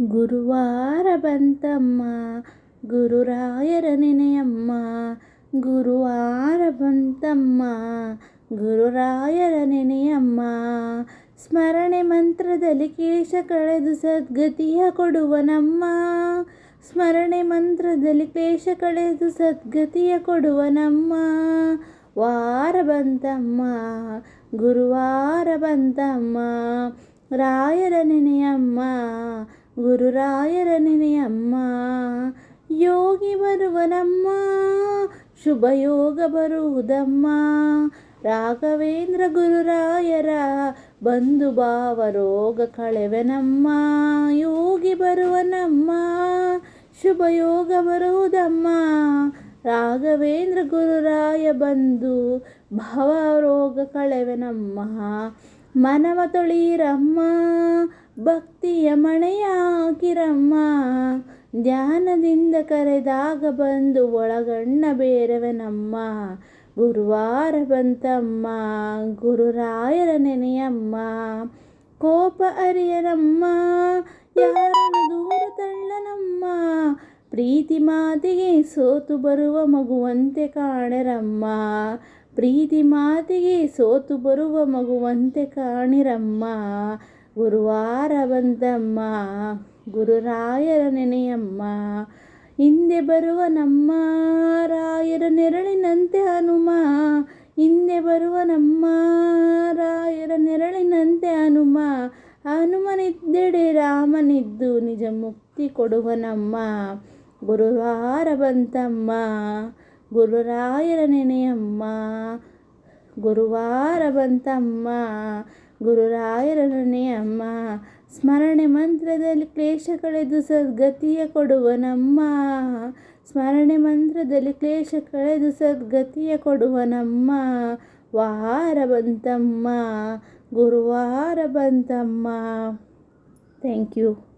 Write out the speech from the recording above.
ಗುರುವಾರ ಬಂತಮ್ಮ, ಗುರುರಾಯರ ನೆನೆಯಮ್ಮ. ಗುರುವಾರ ಬಂತಮ್ಮ, ಗುರುರಾಯರ ನೆನೆಯಮ್ಮ. ಸ್ಮರಣೆ ಮಂತ್ರದಲ್ಲಿ ಕೇಶ ಕಳೆದು ಸದ್ಗತಿಯ ಕೊಡುವನಮ್ಮ. ಸ್ಮರಣೆ ಮಂತ್ರದಲ್ಲಿ ಕೇಶ ಕಳೆದು ಸದ್ಗತಿಯ ಕೊಡುವನಮ್ಮ. ವಾರ ಬಂತಮ್ಮ, ಗುರುವಾರ ಬಂತಮ್ಮ. ರಾಯರ ನೆನೆಯಮ್ಮ. ಗುರುರಾಯರ ನೆನೆಯಮ್ಮ ಯೋಗಿ ಬರುವನಮ್ಮ. ಶುಭ ಯೋಗ ಬರುವುದಮ್ಮ. ರಾಘವೇಂದ್ರ ಗುರುರಾಯರ ಬಂಧು ಭಾವ ರೋಗ ಕಳೆವೆನಮ್ಮ. ಯೋಗಿ ಬರುವನಮ್ಮ. ಶುಭ ಯೋಗ ಬರುವುದಮ್ಮ. ರಾಘವೇಂದ್ರ ಗುರುರಾಯ ಬಂದು ಭವ ರೋಗ ಕಳೆವೆನಮ್ಮ. ಮನವ ತೊಳೀರಮ್ಮ. ಭಕ್ತಿಯ ಮಣೆಯ ಹಾಕಿರಮ್ಮ ಧ್ಯಾನದಿಂದ ಕರೆದಾಗ ಬಂದು ಒಳಗಣ್ಣ ಬೇರೆವನಮ್ಮ, ಗುರುವಾರ ಬಂತಮ್ಮ, ಗುರುರಾಯರ ನೆನೆಯಮ್ಮ, ಕೋಪ ಅರಿಯರಮ್ಮ, ಯಾರನ್ನು ದೂರ ತಳ್ಳನಮ್ಮ, ಪ್ರೀತಿ ಮಾತಿಗೆ ಸೋತು ಬರುವ ಮಗುವಂತೆ ಕಾಣರಮ್ಮ, ಪ್ರೀತಿ ಮಾತಿಗೆ ಸೋತು ಬರುವ ಮಗುವಂತೆ ಕಾಣಿರಮ್ಮ ಗುರುವಾರ ಬಂದಮ್ಮ ಗುರುರಾಯರ ನೆನೆಯಮ್ಮ, ಹಿಂದೆ ಬರುವ ನಮ್ಮ ರಾಯರ ನೆರಳಿನಂತೆ ಹನುಮ, ಹಿಂದೆ ಬರುವ ನಮ್ಮ ರಾಯರ ನೆರಳಿನಂತೆ ಹನುಮ, ಹನುಮನಿದ್ದೆಡೆ ರಾಮನಿದ್ದು ನಿಜ ಮುಕ್ತಿ ಕೊಡುವನಮ್ಮ. ಗುರುವಾರ ಬಂತಮ್ಮ ಗುರುರಾಯರ ನೆನೆಯಮ್ಮ ಗುರುವಾರ ಬಂತಮ್ಮ ಗುರುರಾಯರ ಅಮ್ಮ. ಸ್ಮರಣೆ ಮಂತ್ರದಲ್ಲಿ ಕ್ಲೇಶ ಕಳೆದು ಸದ್ಗತಿಯ ಕೊಡುವನಮ್ಮ. ಸ್ಮರಣೆ ಮಂತ್ರದಲ್ಲಿ ಕ್ಲೇಶ ಕಳೆದು ಸದ್ಗತಿಯ ಕೊಡುವನಮ್ಮ. ವಾರ ಬಂತಮ್ಮ. ಗುರುವಾರ ಬಂತಮ್ಮ. Thank you